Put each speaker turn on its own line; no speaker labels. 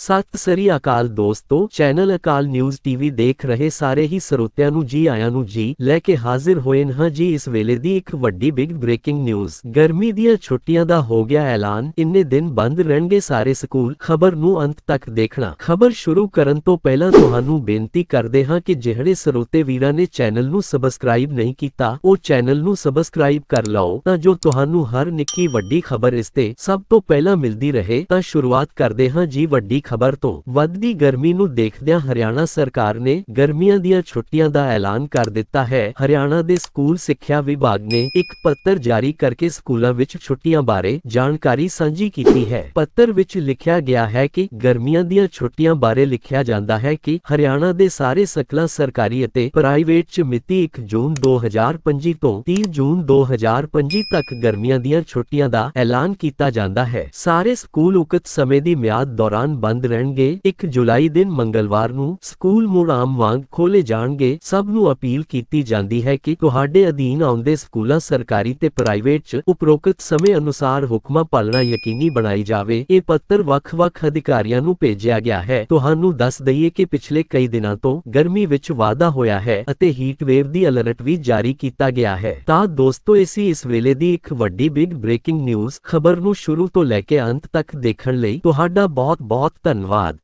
ਸਤਿ ਸ੍ਰੀ ਅਕਾਲ ਦੋਸਤੋ, ਚੈਨਲ ਅਕਾਲ news TV ਦੇਖ ਰਹੇ ਸਾਰੇ ਹੀ ਸਰੋਤਿਆਂ ਨੂੰ ਜੀ ਆਇਆਂ ਨੂੰ ਜੀ ਲੈ ਕੇ ਹਾਜ਼ਰ ਹੋਏ ਹਾਂ ਜੀ ਇਸ ਵੇਲੇ ਦੀ ਇੱਕ ਵੱਡੀ ਬਿਗ ਬ੍ਰੇਕਿੰਗ ਨਿਊਜ਼ ਗਰਮੀ ਦੀਆਂ ਛੁੱਟੀਆਂ ਦਾ ਹੋ ਗਿਆ ਐਲਾਨ, ਇੰਨੇ ਦਿਨ ਬੰਦ ਰਹਿਣਗੇ ਸਾਰੇ ਸਕੂਲ, ਖਬਰ ਨੂੰ ਅੰਤ ਤੱਕ ਦੇਖਣਾ। ਖਬਰ ਸ਼ੁਰੂ ਕਰਨ ਤੋਂ ਪਹਿਲਾਂ ਤੁਹਾਨੂੰ ਬੇਨਤੀ ਕਰਦੇ ਹਾਂ ਕਿ ਜਿਹੜੇ ਸਰੋਤੇ ਵੀਰਾਂ ਨੇ ਚੈਨਲ ਨੂੰ ਸਬਸਕ੍ਰਾਈਬ ਨਹੀਂ ਕੀਤਾ, ਉਹ ਚੈਨਲ ਨੂੰ ਸਬਸਕ੍ਰਾਈਬ ਕਰ ਲਓ, ਤਾਂ ਜੋ ਤੁਹਾਨੂੰ ਹਰ ਨਿੱਕੀ ਵੱਡੀ ਖਬਰ ਇਸ ਤੇ ਸਭ ਤੋਂ ਪਹਿਲਾਂ ਮਿਲਦੀ ਰਹੇ, ਤਾਂ ਸ਼ੁਰੂਆਤ ਕਰਦੇ ਹਾਂ ਜੀ ਵੱਡੀ ਖਬਰ ਤੋਂ ਵੱਧਦੀ ਗਰਮੀ ਨੂੰ ਦੇਖਦਿਆਂ ਹਰਿਆਣਾ ਸਰਕਾਰ ਨੇ ਗਰਮੀਆਂ ਦੀਆਂ ਛੁੱਟੀਆਂ ਦਾ ਐਲਾਨ ਕਰ ਦਿੱਤਾ ਹੈ। ਹਰਿਆਣਾ ਦੇ ਸਕੂਲ ਸਿੱਖਿਆ ਵਿਭਾਗ ਨੇ ਇੱਕ ਪੱਤਰ ਜਾਰੀ ਕਰਕੇ ਸਕੂਲਾਂ ਵਿੱਚ ਛੁੱਟੀਆਂ ਬਾਰੇ ਜਾਣਕਾਰੀ ਸਾਂਝੀ ਕੀਤੀ ਹੈ। ਪੱਤਰ ਵਿੱਚ ਲਿਖਿਆ ਗਿਆ ਹੈ ਕਿ ਗਰਮੀਆਂ ਦੀਆਂ ਛੁੱਟੀਆਂ ਬਾਰੇ ਲਿਖਿਆ ਜਾਂਦਾ ਹੈ ਕਿ ਹਰਿਆਣਾ ਦੇ ਸਾਰੇ ਸਕਲਾਂ ਸਰਕਾਰੀ ਅਤੇ ਪ੍ਰਾਈਵੇਟ ਚ ਮਿਤੀ 1 ਜੂਨ 2025 ਤੋਂ 30 ਜੂਨ 2025 ਤੱਕ ਗਰਮੀਆਂ ਦੀਆਂ ਛੁੱਟੀਆਂ ਦਾ ਐਲਾਨ ਕੀਤਾ ਜਾਂਦਾ ਹੈ। ਸਾਰੇ ਸਕੂਲ ਉਕਤ ਸਮੇਂ ਦੀ ਮਿਆਦ ਦੌਰਾਨ ਬੰਦ ਰਹਿਣਗੇ। 1 ਜੁਲਾਈ ਦਿਨ ਮੰਗਲਵਾਰ ਨੂੰ ਸਕੂਲ ਮੁੜ ਆਮ ਵਾਂਗ ਖੋਲੇ ਜਾਣਗੇ। ਸਭ ਨੂੰ ਅਪੀਲ ਕੀਤੀ ਜਾਂਦੀ ਹੈ ਕਿ ਤੁਹਾਡੇ ਅਧੀਨ ਆਉਂਦੇ ਸਕੂਲਾਂ ਸਰਕਾਰੀ ਤੇ ਪ੍ਰਾਈਵੇਟ ਚ ਉਪਰੋਕਤ ਸਮੇਂ ਅਨੁਸਾਰ ਹੁਕਮਾਂ ਪਾਲਣਾ ਯਕੀਨੀ ਬਣਾਈ ਜਾਵੇ। ਇਹ ਪੱਤਰ ਵੱਖ-ਵੱਖ ਅਧਿਕਾਰੀਆਂ ਨੂੰ ਭੇਜਿਆ ਗਿਆ ਹੈ। ਤੁਹਾਨੂੰ ਦੱਸ ਦਈਏ ਕਿ ਪਿਛਲੇ ਕਈ ਦਿਨਾਂ ਤੋਂ ਗਰਮੀ ਵਿੱਚ ਵਾਧਾ ਹੋਇਆ ਹੈ ਅਤੇ ਹੀਟ ਵੇਵ ਦੀ ਅਲਰਟ ਵੀ ਜਾਰੀ ਕੀਤਾ ਗਿਆ ਹੈ। ਤਾਂ ਦੋਸਤੋ, ਇਸੀ ਇਸ ਵੇਲੇ ਦੀ ਇੱਕ ਵੱਡੀ ਬਿਗ ਬ੍ਰੇਕਿੰਗ ਨਿਊਜ਼ ਖਬਰ ਨੂੰ ਸ਼ੁਰੂ ਤੋਂ ਲੈ ਕੇ ਅੰਤ ਤੱਕ ਦੇਖਣ ਲਈ ਤੁਹਾਡਾ ਬਹੁਤ-ਬਹੁਤ ਧੰਨਵਾਦ।